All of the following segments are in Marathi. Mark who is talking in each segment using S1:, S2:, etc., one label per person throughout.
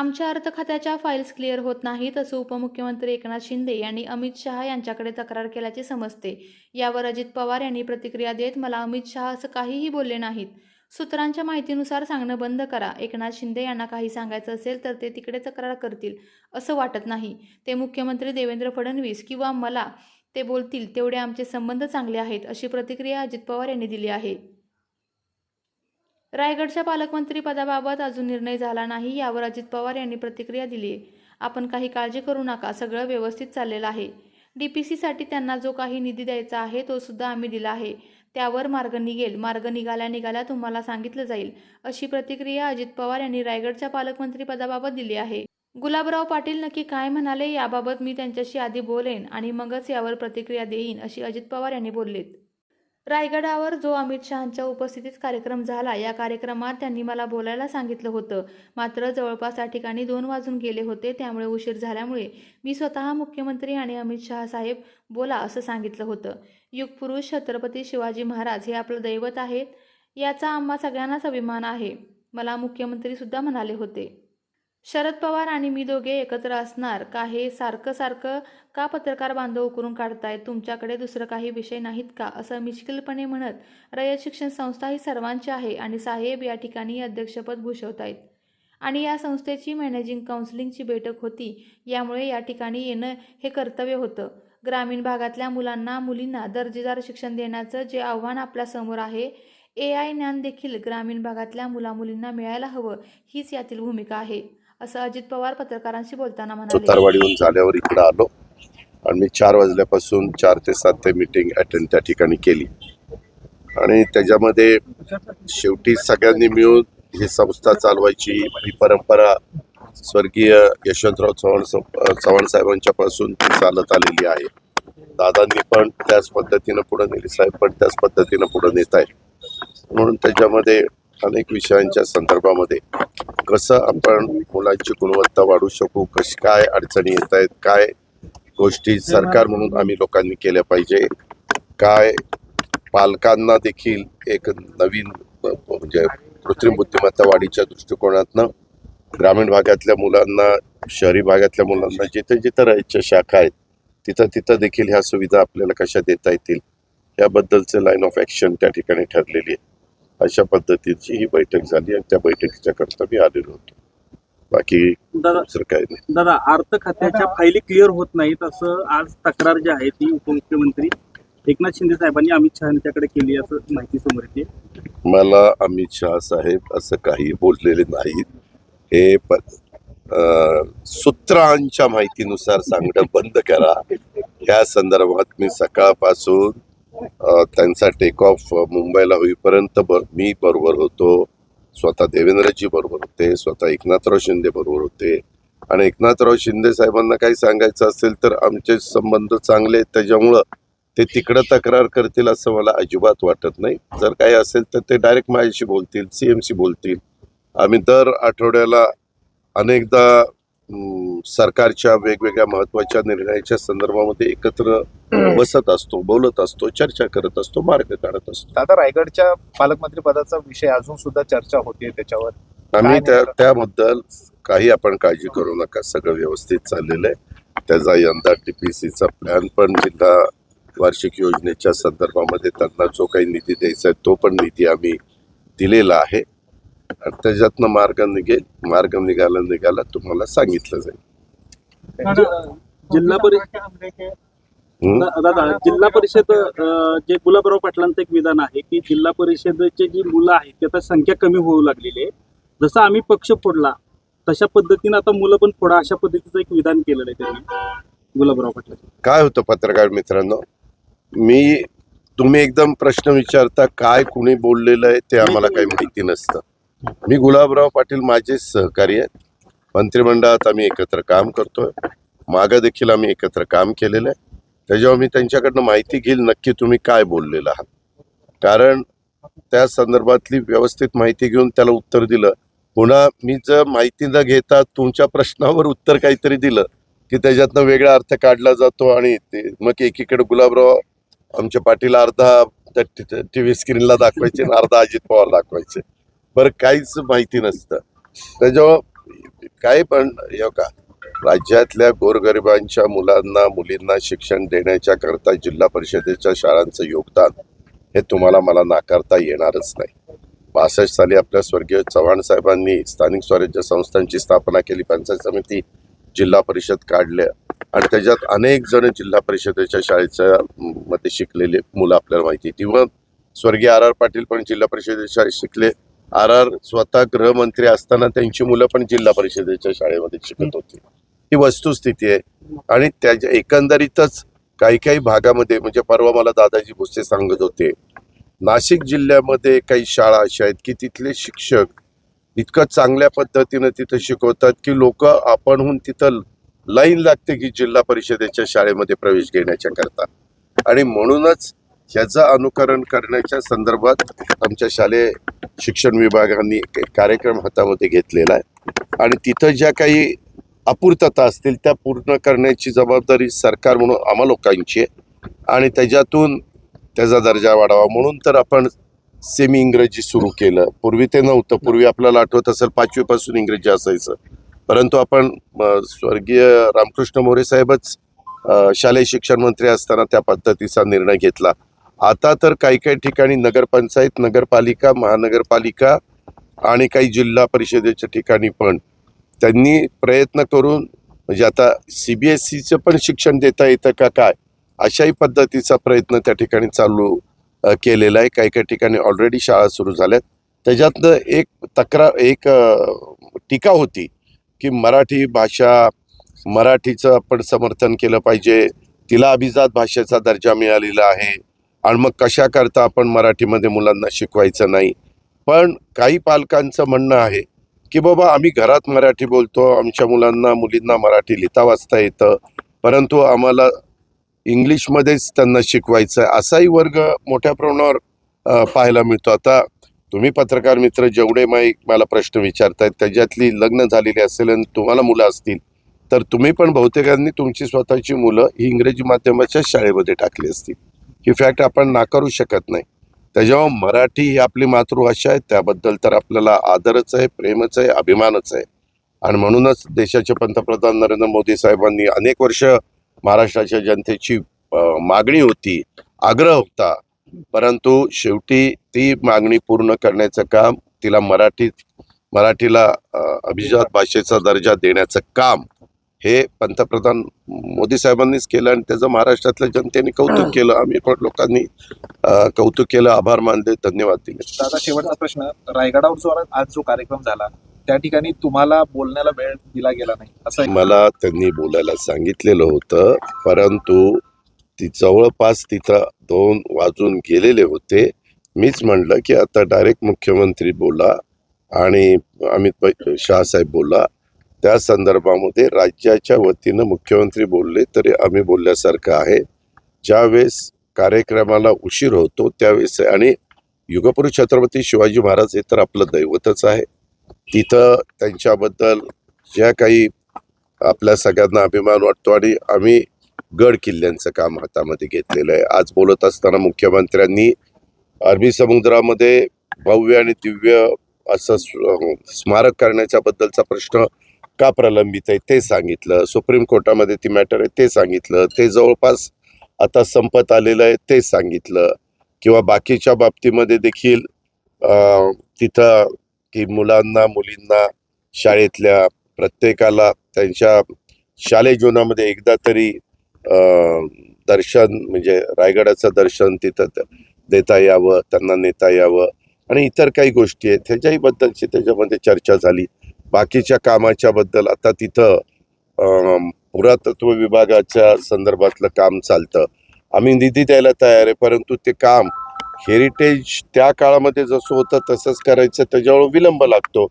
S1: आमच्या अर्थ खात्याच्या फाईल्स क्लिअर होत नाहीत असं उपमुख्यमंत्री एकनाथ शिंदे यांनी अमित शहा यांच्याकडे तक्रार केल्याचे समजते. यावर अजित पवार यांनी प्रतिक्रिया देत मला अमित शहा असं काहीही बोलले नाहीत. सूत्रांच्या माहितीनुसार सांगणं बंद करा. एकनाथ शिंदे यांना काही सांगायचं असेल तर ते तिकडे तक्रार करतील असं वाटत नाही. ते मुख्यमंत्री देवेंद्र फडणवीस किंवा मला ते बोलतील तेवढे आमचे संबंध चांगले आहेत अशी प्रतिक्रिया अजित पवार यांनी दिली आहे. रायगडच्या पालकमंत्री पदाबाबत अजून निर्णय झाला नाही यावर अजित पवार यांनी प्रतिक्रिया दिली. आहे आपण काही काळजी करू नका सगळं व्यवस्थित चाललेलं आहे. डी पी सीसाठी त्यांना जो काही निधी द्यायचा आहे तो सुद्धा आम्ही दिला आहे. त्यावर मार्ग निघेल मार्ग निघाल्या निघाल्या तुम्हाला सांगितलं जाईल अशी प्रतिक्रिया अजित पवार यांनी रायगडच्या पालकमंत्री पदाबाबत दिली आहे. गुलाबराव पाटील नक्की काय म्हणाले याबाबत मी त्यांच्याशी आधी बोलेन आणि मगच यावर प्रतिक्रिया देईन अशी अजित पवार यांनी बोललेत. रायगडावर जो अमित शहांच्या उपस्थितीत कार्यक्रम झाला या कार्यक्रमात त्यांनी मला बोलायला सांगितलं होतं. मात्र जवळपास त्या ठिकाणी दोन वाजून गेले होते त्यामुळे उशीर झाल्यामुळे मी स्वतः मुख्यमंत्री आणि अमित शहा साहेब बोला असं सांगितलं होतं. युगपुरुष छत्रपती शिवाजी महाराज हे आपलं दैवत आहेत याचा आम्हा सगळ्यांनाच अभिमान आहे मला मुख्यमंत्री सुद्धा म्हणाले होते. शरद पवार आणि मी दोघे एकत्र असणार का हे सारखं सारखं का पत्रकार बांधव उकरून काढताय? तुमच्याकडे दुसरं काही विषय नाहीत का? असं मिश्किलपणे म्हणत रयत शिक्षण संस्था ही सर्वांची आहे आणि साहेब या ठिकाणी अध्यक्षपद भूषवत आहेत आणि या संस्थेची मॅनेजिंग काउन्सिलिंगची बैठक होती. यामुळे या ठिकाणी येणं हे कर्तव्य होतं. ग्रामीण भागातल्या मुलांना मुलींना दर्जेदार शिक्षण देण्याचं जे आव्हान आपल्यासमोर आहे ए आय ज्ञान देखील ग्रामीण भागातल्या मुलामुलींना मिळायला हवं हीच यातील भूमिका आहे. असं अजित पवार पत्रकारांशी बोलताना म्हणाले.
S2: सुतारवाडीहून झाल्यावर इकडं आलो. आणि मी चार वाजल्यापासून चार ते सात ते मीटिंग अटेंड त्या ठिकाणी केली. आणि त्याच्यामध्ये शेवटी सगळ्यांनी मिळून ही संस्था चालवायची ही परंपरा स्वर्गीय यशवंतराव चव्हाण चव्हाण साहेबांच्या पासून ती चालत आलेली आहे. दादांनी पण त्याच पद्धतीनं पुढे नेली साहेब पण त्याच पद्धतीनं पुढे नेत आहेत. म्हणून त्याच्यामध्ये अनेक विषयांच्या संदर्भामध्ये कसं आपण मुलांची गुणवत्ता वाढवू शकू कशी काय अडचणी येत आहेत काय गोष्टी सरकार म्हणून आम्ही लोकांनी केल्या पाहिजे काय पालकांना देखील एक नवीन म्हणजे कृत्रिम बुद्धिमत्ता वाढीच्या दृष्टिकोनातनं ग्रामीण भागातल्या मुलांना शहरी भागातल्या मुलांना जिथे जिथं राहायच्या शाखा आहेत तिथं तिथं देखील ह्या सुविधा आपल्याला कशा देता येतील याबद्दलचे लाईन ऑफ ॲक्शन त्या ठिकाणी ठरलेली आहे. अशा पद्धतीची ही बैठक झाली आणि त्या बैठकीच्या करता मी आलेलो होतो. बाकी
S3: दादा
S2: दुसरं काही नाही.
S3: दादा अर्थ खात्याच्या फायली क्लिअर होत नाहीत असं आज तक्रार जी आहे ती उपमुख्यमंत्री एकनाथ शिंदे साहेबांनी अमित शहा यांच्याकडे केली असं माहिती समोर येते.
S2: मला अमित शहा साहेब असं काही बोललेले नाहीत. हे सूत्रांच्या माहितीनुसार सांगणं बंद करा. या संदर्भात मी सकाळपासून त्यांचा टेक ऑफ मुंबईला होईपर्यंत बर मी बरोबर होतो. स्वतः देवेंद्रजी बरोबर होते. स्वतः एकनाथराव शिंदे बरोबर होते. आणि एकनाथराव शिंदे साहेबांना काही सांगायचं असेल तर आमचे संबंध चांगले आहेत. त्याच्यामुळं ते तिकडं तक्रार करतील असं मला अजिबात वाटत नाही. जर काही असेल तर ते डायरेक्ट माझ्याशी बोलतील सी एमशी बोलतील. आम्ही दर आठवड्याला अनेकदा सरकारच्या वेगवेगळ्या महत्त्वाच्या निर्णयाच्या संदर्भामध्ये एकत्र बसत असतो बोलत असतो चर्चा करत असतो मार्ग काढत असतो.
S4: दादा रायगडच्या पालकमंत्री पदाचा विषय अजून सुद्धा चर्चा होतीये त्याच्यावर.
S2: आम्ही त्या? त्याबद्दल काही आपण काळजी करू नका. सगळं व्यवस्थित चाललेलं आहे. त्याचा यंदा टीपीसीचा प्लॅन पण जिल्हा वार्षिक योजनेच्या संदर्भामध्ये त्यांना जो काही निधी द्यायचा आहे तो पण निधी आम्ही दिलेला आहे. आणि त्याच्यातनं मार्ग निघेल. मार्ग निघाला निघाला तुम्हाला सांगितलं जाईल.
S3: जिल्हा परिषद? दादा जिल्हा परिषद जे गुलाबराव पाटलांचं एक विधान आहे की जिल्हा परिषदेची जी मुलं आहेत त्याचा संख्या कमी होऊ लागलेली आहे. जसं आम्ही पक्ष फोडला तशा पद्धतीनं आता मुलं पण फोडा अशा पद्धतीचं एक विधान केलेलं आहे त्यांनी गुलाबराव पाटला
S2: काय होतं पत्रकार मित्रांनो? मी तुम्ही एकदम प्रश्न विचारता काय कुणी बोललेलं आहे ते आम्हाला काही माहिती नसतं. मी गुलाबराव पाटील माझे सहकारी आहेत. मंत्रिमंडळात आम्ही एकत्र काम करतोय. मागं देखील आम्ही एकत्र काम केलेलं आहे. त्याच्यावर मी त्यांच्याकडनं माहिती घेईल नक्की तुम्ही काय बोललेलं आहात. कारण त्या संदर्भातली व्यवस्थित माहिती घेऊन त्याला उत्तर दिलं. पुन्हा मी जर माहिती न घेता तुमच्या प्रश्नावर उत्तर काहीतरी दिलं की त्याच्यातनं वेगळा अर्थ काढला जातो आणि ते मग एकीकडे गुलाबराव आमच्या पाटील अर्धा त्या टी व्ही स्क्रीनला दाखवायचे आणि अर्धा अजित पवार दाखवायचे. बरं काहीच माहिती नसतं. त्याच्यावर काय पण हे का राज्यातल्या गोरगरिबांच्या मुलांना मुलींना शिक्षण देण्याच्या करता जिल्हा परिषदेच्या शाळांचं योगदान हे तुम्हाला मला नाकारता येणारच नाही. बासष्ट साली आपल्या स्वर्गीय चव्हाण साहेबांनी स्थानिक स्वराज्य संस्थांची स्थापना केली पंचायत समिती जिल्हा परिषद काढल्या आणि त्याच्यात अनेक जण जिल्हा परिषदेच्या शाळेच्या मध्ये शिकलेले मुलं आपल्याला माहिती किंवा स्वर्गीय आर आर पाटील पण जिल्हा परिषदेच्या शाळेत शिकले. आर आर स्वतः गृहमंत्री असताना त्यांची मुलं पण जिल्हा परिषदेच्या शाळेमध्ये शिकत होती. ही वस्तुस्थिती आहे. आणि त्याच्या एकंदरीतच काही काही भागामध्ये म्हणजे परवा मला दादाजी भुसे सांगत होते नाशिक जिल्ह्यामध्ये काही शाळा अशा आहेत की तिथले शिक्षक इतकं चांगल्या पद्धतीनं तिथं शिकवतात की लोक आपणहून तिथं लाईन लागते की जिल्हा परिषदेच्या शाळेमध्ये प्रवेश घेण्याच्या करता. आणि म्हणूनच ह्याचं अनुकरण करण्याच्या संदर्भात आमच्या शालेय शिक्षण विभागाने एक कार्यक्रम हातामध्ये घेतलेला आहे. आणि तिथं ज्या काही अपूर्तता असतील त्या पूर्ण करण्याची जबाबदारी सरकार म्हणून आम्हा लोकांची आहे. आणि त्याच्यातून त्याचा दर्जा वाढावा. म्हणून तर आपण सेमी इंग्रजी सुरू केलं. पूर्वी ते नव्हतं. पूर्वी आपल्याला आठवत असेल पाचवीपासून इंग्रजी असायचं. परंतु आपण स्वर्गीय रामकृष्ण मोरे साहेबच शालेय शिक्षण मंत्री असताना त्या पद्धतीचा निर्णय घेतला. आता तर काही काही ठिकाणी नगरपंचायत नगरपालिका महानगरपालिका आणि काही जिल्हा परिषदेच्या ठिकाणी पण त्यांनी प्रयत्न करून म्हणजे आता सी बी एस सीचं पण शिक्षण देता येतं का काय? अशाही पद्धतीचा प्रयत्न त्या ठिकाणी चालू केलेला आहे. काही काही ठिकाणी ऑलरेडी शाळा सुरू झाल्यात. त्याच्यातनं एक तक्रार एक टीका होती की मराठी भाषा मराठीचं आपण समर्थन केलं पाहिजे. तिला अभिजात भाषेचा दर्जा मिळालेला आहे आणि मग कशाकरता आपण मराठीमध्ये मुलांना शिकवायचं नाही? पण काही पालकांचं म्हणणं आहे की बाबा आम्ही घरात मराठी बोलतो आमच्या मुलांना मुलींना मराठी लिहिता वाचता येतं परंतु आम्हाला इंग्लिशमध्येच त्यांना शिकवायचं आहे असाही वर्ग मोठ्या प्रमाणावर पाहायला मिळतो. आता तुम्ही पत्रकार मित्र जेवढे माई मला प्रश्न विचारतायत त्याच्यातली लग्न झालेली असेल आणि तुम्हाला मुलं असतील तर तुम्ही पण बहुतेकांनी तुमची स्वतःची मुलं ही इंग्रजी माध्यमाच्या शाळेमध्ये टाकली असतील. ही फॅक्ट आपण नाकारू शकत नाही. त्याच्यावर मराठी ही आपली मातृभाषा आहे त्याबद्दल तर आपल्याला आदरच आहे प्रेमच आहे अभिमानच आहे. आणि म्हणूनच देशाचे पंतप्रधान नरेंद्र मोदी साहेबांनी अनेक वर्ष महाराष्ट्राच्या जनतेची मागणी होती आग्रह होता. परंतु शेवटी ती मागणी पूर्ण करण्याचं काम तिला मराठीत मराठीला अभिजात भाषेचा दर्जा देण्याचं काम हे पंतप्रधान मोदी साहेबांनीच केलं आणि त्याचं महाराष्ट्रातल्या जनतेने कौतुक केलं. आम्ही पण लोकांनी कौतुक केलं. आभार मानले. धन्यवाद दिले.
S4: दादा शेवटचा प्रश्न. रायगडावर जो आज जो कार्यक्रम झाला त्या ठिकाणी तुम्हाला बोलण्याला वेळ दिला गेला नाही असं
S2: मला त्यांनी बोलायला सांगितलेलं होतं परंतु ती जवळपास तिथं दोन वाजून गेलेले होते. मीच म्हणलं की आता डायरेक्ट मुख्यमंत्री बोला आणि अमित भाई शहासाहेब बोला. त्या संदर्भामध्ये राज्याच्या वतीनं मुख्यमंत्री बोलले तरी आम्ही बोलल्यासारखं आहे. ज्यावेळेस कार्यक्रमाला उशीर होतो त्यावेळेस आणि युगपुरुष छत्रपती शिवाजी महाराज हे तर आपलं दैवतच आहे. तिथं त्यांच्याबद्दल ज्या काही आपल्या सगळ्यांना अभिमान वाटतो आणि आम्ही गड किल्ल्यांचं काम हातामध्ये घेतलेलं आहे. आज बोलत असताना मुख्यमंत्र्यांनी अरबी समुद्रामध्ये भव्य आणि दिव्य असं स्मारक करण्याच्याबद्दलचा प्रश्न का प्रलंबित आहे ते सांगितलं. सुप्रीम कोर्टामध्ये ती मॅटर आहे ते सांगितलं. ते जवळपास आता संपत आलेलं आहे ते सांगितलं. किंवा बाकीच्या बाबतीमध्ये देखील तिथं की मुलांना मुलींना शाळेतल्या प्रत्येकाला त्यांच्या शालेय जीवनामध्ये एकदा तरी दर्शन म्हणजे रायगडाचं दर्शन तिथं देता यावं त्यांना नेता यावं आणि इतर काही गोष्टी आहेत. ह्याच्याही बद्दलची त्याच्यामध्ये चर्चा झाली. बाकीच्या कामाच्या बद्दल आता तिथं पुरातत्व विभागाच्या संदर्भातलं काम चालतं. आम्ही निधी द्यायला तयार आहे परंतु ते काम हेरिटेज त्या काळामध्ये जसं होतं तसंच करायचं त्याच्यावर विलंब लागतो.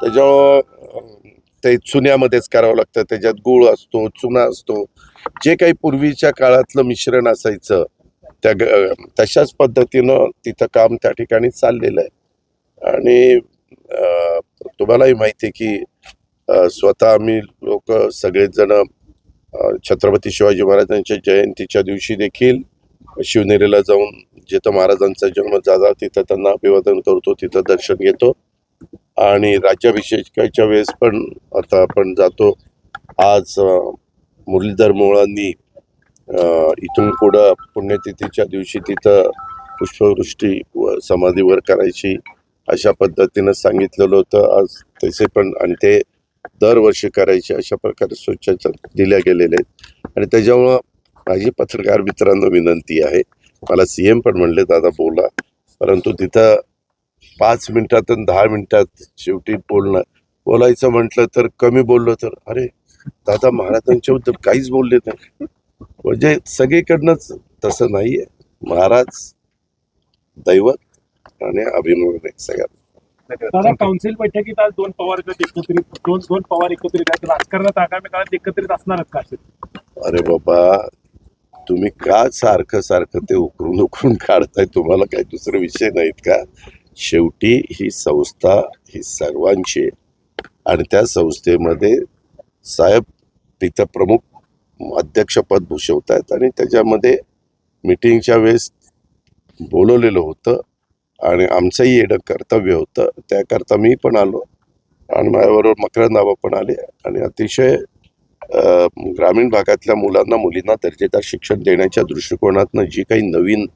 S2: त्याच्यावर ते चुन्यामध्येच करावं लागतं त्याच्यात गुळ असतो चुना असतो. जे काही पूर्वीच्या काळातलं मिश्रण असायचं त्या ग- तशाच पद्धतीनं तिथं काम त्या ठिकाणी चाललेलं आहे. आणि तुम्हालाही माहिती आहे की स्वतः आम्ही लोक सगळेच जण छत्रपती शिवाजी महाराजांच्या जयंतीच्या दिवशी देखील शिवनेरीला जाऊन जिथं महाराजांचा जन्म झाला तिथं त्यांना अभिवादन करतो तिथं दर्शन घेतो. आणि राज्याभिषेकाच्या वेळेस पण आता आपण जातो. आज मुरलीधर मोळांनी इथून पुढं पुण्यतिथीच्या दिवशी तिथं पुष्पवृष्टी व समाधीवर करायची. अशा पद्धतीनं सांगितलेलं होतं. आज तसे पण आणि ते दरवर्षी करायचे अशा प्रकारे सूचना दिल्या गेलेल्या आहेत. आणि त्याच्यामुळं माझी पत्रकार मित्रांना विनंती आहे. मला सी एम पण म्हणले दादा बोला. परंतु तिथं पाच मिनिटात आणि दहा मिनिटात शेवटी बोलणं बोलायचं म्हटलं तर कमी बोललो तर अरे दादा महाराजांच्या बद्दल काहीच बोलले नाही. म्हणजे सगळीकडनंच तसं नाहीये. महाराज दैवत आणि अभिमान सगळ्यात.
S5: दादा काउन्सिल बैठकीत आज दोन पवार गट एकत्रित दोन दोन पवार एकत्रित आहेत. राजकारणात आगामी काळात एकत्रित असणारच का
S2: अरे बाबा तुम्ही का सारखं सारखं ते उकरून उकरून काढताय? तुम्हाला काही दुसरे विषय नाहीत का? शेवटी ही संस्था ही सर्वांची. आणि त्या संस्थेमध्ये साहेब तिथं प्रमुख अध्यक्षपद भूषवत आहेत आणि त्याच्यामध्ये मिटिंगच्या वेळेस बोलवलेलं होतं. आणि आमचंही येणं कर्तव्य होतं. त्याकरता मी पण आलो आणि माझ्याबरोबर मकरंदाबा पण आले आणि अतिशय ग्रामीण भागातल्या मुलांना मुलींना दर्जेदार शिक्षण देण्याच्या दृष्टिकोनातनं जी काही नवीन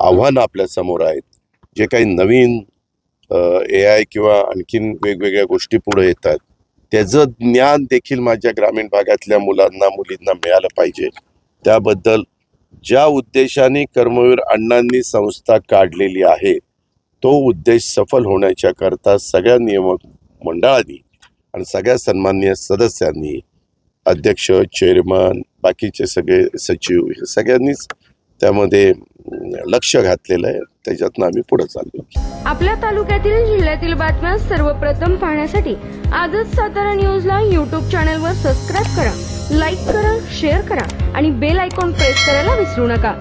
S2: आव्हानं आपल्यासमोर आहेत जे काही नवीन ए आय किंवा आणखीन वेगवेगळ्या गोष्टी पुढे येतात त्याचं ज्ञान देखील माझ्या ग्रामीण भागातल्या मुलांना मुलींना मिळालं पाहिजे. त्याबद्दल ज्या उद्देशाने कर्मवीर अण्णांनी संस्था काढलेली आहे तो उद्देश सफल होण्याच्या करता सगळ्या नियमक मंडळांनी आणि सगळ्या सन्मान्य सदस्यांनी अध्यक्ष चेअरमन बाकीचे सगळे सचिव हे सगळ्यांनीच त्यामध्ये लक्ष घातलेलं आहे. त्याच्यातनं आम्ही पुढे चाललो.
S6: आपल्या तालुक्यातील जिल्ह्यातील बातम्या सर्वप्रथम पाहण्यासाठी आजच सातारा न्यूजला यूट्यूब चॅनलवर सबस्क्राईब करा लाईक करा शेअर करा आणि बेल आयकॉन प्रेस करायला विसरू नका.